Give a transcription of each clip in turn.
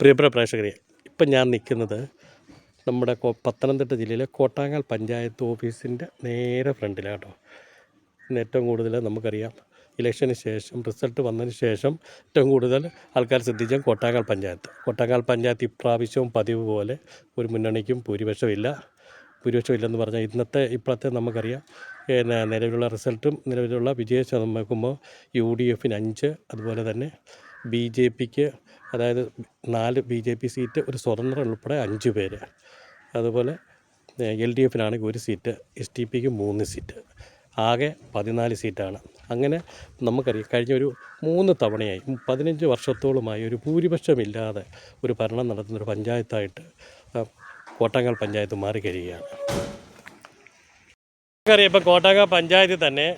പ്രിയപ്പെട്ട പ്രേക്ഷകരെ ഇപ്പം ഞാൻ നിൽക്കുന്നത് നമ്മുടെ പത്തനംതിട്ട ജില്ലയിലെ കോട്ടാങ്ങൽ പഞ്ചായത്ത് ഓഫീസിന്റെ നേരെ ഫ്രണ്ടിലാട്ടോ ഏറ്റവും കൂടുതൽ നമുക്കറിയാം ഇലക്ഷന് ശേഷം റിസൾട്ട് വന്നതിന് ശേഷം ഏറ്റവും കൂടുതൽ ആൾക്കാർ ശ്രദ്ധിച്ച കോട്ടാങ്ങൽ പഞ്ചായത്ത്. കോട്ടാങ്ങൽ പഞ്ചായത്ത് ഇപ്രാവശ്യവും പതിവ് പോലെ ഒരു മുന്നണിക്കും ഭൂരിപക്ഷമില്ല. ഭൂരിപക്ഷമില്ലെന്ന് പറഞ്ഞാൽ ഇന്നത്തെ ഇപ്പോഴത്തെ നമുക്കറിയാം പിന്നെ നിലവിലുള്ള റിസൾട്ടും നിലവിലുള്ള വിജയ ശതമാനം യു ഡി എഫിന് അഞ്ച് അതുപോലെ തന്നെ ബി ജെ പിക്ക് അതായത് നാല് ബി ജെ പി സീറ്റ് ഒരു സ്വതന്ത്രൻ ഉൾപ്പെടെ അഞ്ച് പേര്. അതുപോലെ എൽ ഡി എഫിനാണെങ്കിൽ ഒരു സീറ്റ് എസ് ടി പിക്ക് മൂന്ന് സീറ്റ്. ആകെ പതിനാല് സീറ്റാണ്. അങ്ങനെ നമുക്കറിയാം കഴിഞ്ഞ ഒരു മൂന്ന് തവണയായി പതിനഞ്ച് വർഷത്തോളമായി ഒരു ഭൂരിപക്ഷമില്ലാതെ ഒരു ഭരണം നടത്തുന്ന ഒരു പഞ്ചായത്തായിട്ട് കോട്ടങ്ങൽ പഞ്ചായത്ത് മാറിക്കഴിയുകയാണ്. നമുക്കറിയാം ഇപ്പം കോട്ടാങ്ങൽ പഞ്ചായത്തിൽ തന്നെ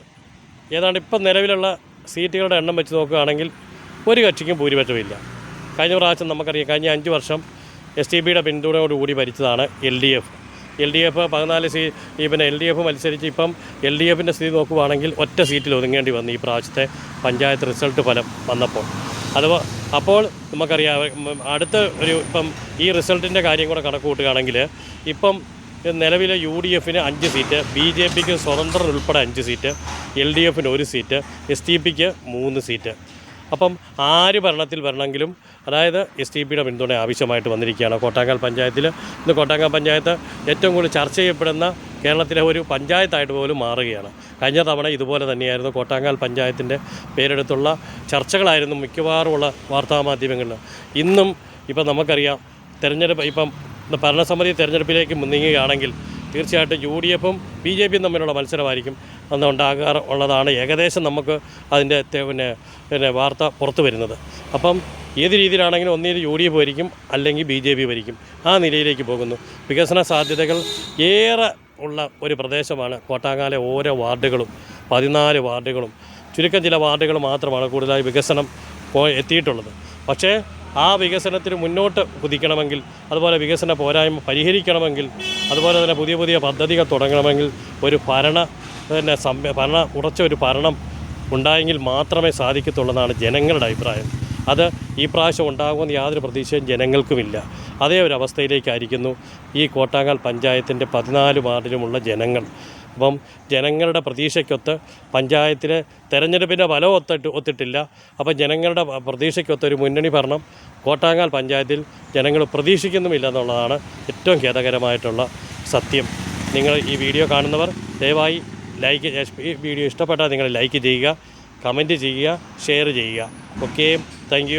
ഏതാണ്ട് ഇപ്പം നിലവിലുള്ള സീറ്റുകളുടെ എണ്ണം വെച്ച് നോക്കുകയാണെങ്കിൽ ഒരു കക്ഷിക്കും ഭൂരിപക്ഷമില്ല കഴിഞ്ഞ പ്രാവശ്യം നമുക്കറിയാം കഴിഞ്ഞ അഞ്ച് വർഷം എസ് ടി ബിയുടെ പിന്തുണയോടുകൂടി ഭരിച്ചതാണ് L D F. L D F പതിനാല് സീ ഈ പിന്നെ എൽ ഡി എഫ് മത്സരിച്ച് ഇപ്പം എൽ ഡി എഫിന്റെ സ്ഥിതി നോക്കുവാണെങ്കിൽ ഒറ്റ സീറ്റിൽ ഒതുങ്ങേണ്ടി വന്നു ഈ പ്രാവശ്യത്തെ പഞ്ചായത്ത് റിസൾട്ട് ഫലം വന്നപ്പോൾ. അത് അപ്പോൾ നമുക്കറിയാം അടുത്ത ഒരു ഇപ്പം ഈ റിസൾട്ടിന്റെ കാര്യം കൂടെ കണക്ക് കൂട്ടുകയാണെങ്കിൽ ഇപ്പം നിലവിലെ യു ഡി എഫിന് അഞ്ച് സീറ്റ് ബി ജെ പിക്ക് സ്വതന്ത്രം ഉൾപ്പെടെ അഞ്ച് സീറ്റ് എൽ ഡി എഫിന് ഒരു സീറ്റ് എസ് ടി പിക്ക് മൂന്ന് സീറ്റ്. അപ്പം ആര് ഭരണത്തിൽ വരണമെങ്കിലും അതായത് എസ് ടി പിയുടെ പിന്തുണ ആവശ്യമായിട്ട് വന്നിരിക്കുകയാണ് കോട്ടാങ്ങൽ പഞ്ചായത്തിൽ. ഇന്ന് കോട്ടാങ്ങൽ പഞ്ചായത്ത് ഏറ്റവും കൂടുതൽ ചർച്ച ചെയ്യപ്പെടുന്ന കേരളത്തിലെ ഒരു പഞ്ചായത്തായിട്ട് പോലും മാറുകയാണ്. കഴിഞ്ഞ തവണ ഇതുപോലെ തന്നെയായിരുന്നു കോട്ടാങ്കാൽ പഞ്ചായത്തിന്റെ പേരെടുത്തുള്ള ചർച്ചകളായിരുന്നു മിക്കവാറുമുള്ള വാർത്താമാധ്യമങ്ങളിൽ. ഇന്നും ഇപ്പം നമുക്കറിയാം തെരഞ്ഞെടുപ്പ് ഇപ്പം ഭരണസമിതി തെരഞ്ഞെടുപ്പിലേക്ക് നീങ്ങുകയാണെങ്കിൽ തീർച്ചയായിട്ടും യു ഡി എഫും ബി ജെ പിയും തമ്മിലുള്ള മത്സരമായിരിക്കും അന്ന് ഉണ്ടാകാറ് ഉള്ളതാണ്. ഏകദേശം നമുക്ക് അതിന്റെ പിന്നെ പിന്നെ വാർത്ത പുറത്തു വരുന്നത്. അപ്പം ഏത് രീതിയിലാണെങ്കിലും ഒന്നിൽ യു ഡി എഫ് ഭരിക്കും അല്ലെങ്കിൽ ബി ജെ പി ഭരിക്കും. ആ നിലയിലേക്ക് പോകുന്നു. വികസന സാധ്യതകൾ ഏറെ ഉള്ള ഒരു പ്രദേശമാണ് കോട്ടാങ്ങാലെ ഓരോ വാർഡുകളും പതിനാല് വാർഡുകളും. ചുരുക്കം ചില വാർഡുകൾ മാത്രമാണ് കൂടുതലായി വികസനം എത്തിയിട്ടുള്ളത്. പക്ഷേ ആ വികസനത്തിന് മുന്നോട്ട് കുതിക്കണമെങ്കിൽ അതുപോലെ വികസന പോരായ്മ പരിഹരിക്കണമെങ്കിൽ അതുപോലെ തന്നെ പുതിയ പുതിയ പദ്ധതികൾ തുടങ്ങണമെങ്കിൽ ഒരു ഭരണ തന്നെ ഭരണ ഉറച്ച ഒരു ഭരണം ഉണ്ടായെങ്കിൽ മാത്രമേ സാധിക്കത്തുള്ളതാണ് ജനങ്ങളുടെ അഭിപ്രായം. അത് ഈ പ്രാവശ്യം ഉണ്ടാകുമെന്ന് യാതൊരു പ്രതീക്ഷയും ജനങ്ങൾക്കുമില്ല. അതേ ഒരു അവസ്ഥയിലേക്കായിരിക്കുന്നു ഈ കോട്ടാങ്ങാൽ പഞ്ചായത്തിന്റെ പതിനാല് വാർഡിലുമുള്ള ജനങ്ങൾ. അപ്പം ജനങ്ങളുടെ പ്രതീക്ഷയ്ക്കൊത്ത് പഞ്ചായത്തിലെ തെരഞ്ഞെടുപ്പിന്റെ ഫലം ഒത്തിട്ട് ഒത്തിട്ടില്ല. അപ്പം ജനങ്ങളുടെ പ്രതീക്ഷയ്ക്കൊത്ത് ഒരു മുന്നണി ഭരണം കോട്ടാങ്ങാൽ പഞ്ചായത്തിൽ ജനങ്ങൾ പ്രതീക്ഷിക്കുന്നുമില്ല എന്നുള്ളതാണ് ഏറ്റവും ഖേദകരമായിട്ടുള്ള സത്യം. നിങ്ങൾ ഈ വീഡിയോ കാണുന്നവർ ദയവായി ലൈക്ക് ഈ വീഡിയോ ഇഷ്ടപ്പെട്ടാൽ നിങ്ങൾ ലൈക്ക് ചെയ്യുക കമന്റ് ചെയ്യുക ഷെയർ ചെയ്യുക. Okay thank